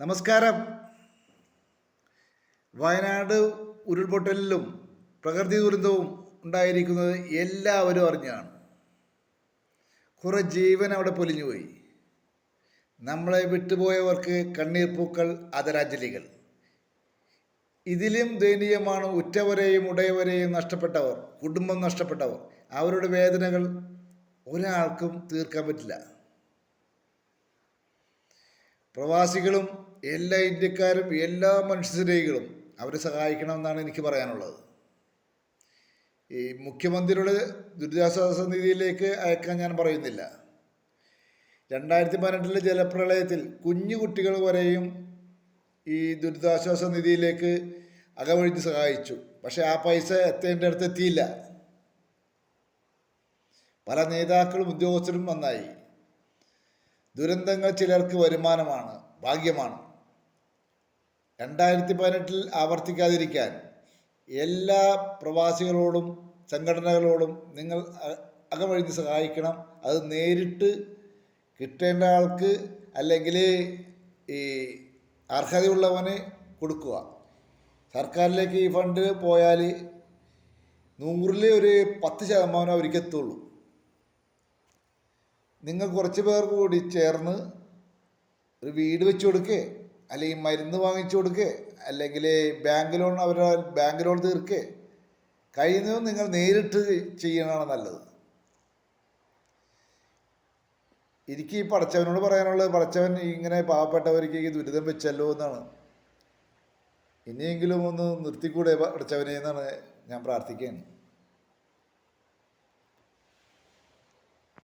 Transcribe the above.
നമസ്കാരം. വയനാട് ഉരുൾപൊട്ടലിലും പ്രകൃതി ദുരന്തവും ഉണ്ടായിരിക്കുന്നത് എല്ലാവരും അറിഞ്ഞാണ്. കുറേ ജീവൻ അവിടെ പൊലിഞ്ഞുപോയി. നമ്മളെ വിട്ടുപോയവർക്ക് കണ്ണീർ പൂക്കൾ ആദരാഞ്ജലികൾ ഇതിലും ദയനീയമാണ് ഉറ്റവരെയും ഉടയവരെയും നഷ്ടപ്പെട്ടവർ കുടുംബം നഷ്ടപ്പെട്ടവർ. അവരുടെ വേദനകൾ ഒരാൾക്കും തീർക്കാൻ പറ്റില്ല. പ്രവാസികളും എല്ലാ ഇന്ത്യക്കാരും എല്ലാ മനുഷ്യസ്നേഹികളും അവരെ സഹായിക്കണമെന്നാണ് എനിക്ക് പറയാനുള്ളത്. ഈ മുഖ്യമന്ത്രിയുടെ ദുരിതാശ്വാസ നിധിയിലേക്ക് അയക്കാൻ ഞാൻ പറയുന്നില്ല. രണ്ടായിരത്തി പതിനെട്ടിലെ ജലപ്രളയത്തിൽ കുഞ്ഞു കുട്ടികൾ വരെയും ഈ ദുരിതാശ്വാസ നിധിയിലേക്ക് അകവഴിഞ്ഞ് സഹായിച്ചു. പക്ഷെ ആ പൈസ എത്തേണ്ട അടുത്ത് എത്തിയില്ല. പല നേതാക്കളും ഉദ്യോഗസ്ഥരും നന്നായി. ദുരന്തങ്ങൾ ചിലർക്ക് വരുമാനമാണ് ഭാഗ്യമാണ്. രണ്ടായിരത്തി പതിനെട്ടിൽ ആവർത്തിക്കാതിരിക്കാൻ എല്ലാ പ്രവാസികളോടും സംഘടനകളോടും നിങ്ങൾ അകമഴിഞ്ഞ് സഹായിക്കണം. അത് നേരിട്ട് കിട്ടേണ്ട ആൾക്ക് അല്ലെങ്കിൽ ഈ അർഹതയുള്ളവന് കൊടുക്കുക. സർക്കാരിലേക്ക് ഈ ഫണ്ട് പോയാൽ നൂറിൽ ഒരു പത്ത് ശതമാനം അവർക്ക് എത്തുള്ളൂ. നിങ്ങൾ കുറച്ച് പേർ കൂടി ചേർന്ന് ഒരു വീട് വെച്ച് കൊടുക്കേ അല്ലെങ്കിൽ മരുന്ന് വാങ്ങിച്ചു കൊടുക്കേ അല്ലെങ്കിൽ ബാങ്ക് ലോൺ അവരുടെ ബാങ്ക് ലോൺ തീർക്കേ. കഴിയുന്നതും നിങ്ങൾ നേരിട്ട് ചെയ്യണതാണ് നല്ലത്. എനിക്ക് ഈ പടച്ചവനോട് പറയാനുള്ളത് പടച്ചവൻ ഇങ്ങനെ പാവപ്പെട്ടവർക്ക് ഈ ദുരിതം വെച്ചല്ലോ എന്നാണ്. ഇനിയെങ്കിലും ഒന്ന് നിർത്തിക്കൂടെ പടച്ചവനെ എന്നാണ് ഞാൻ പ്രാർത്ഥിക്കുകയാണ്.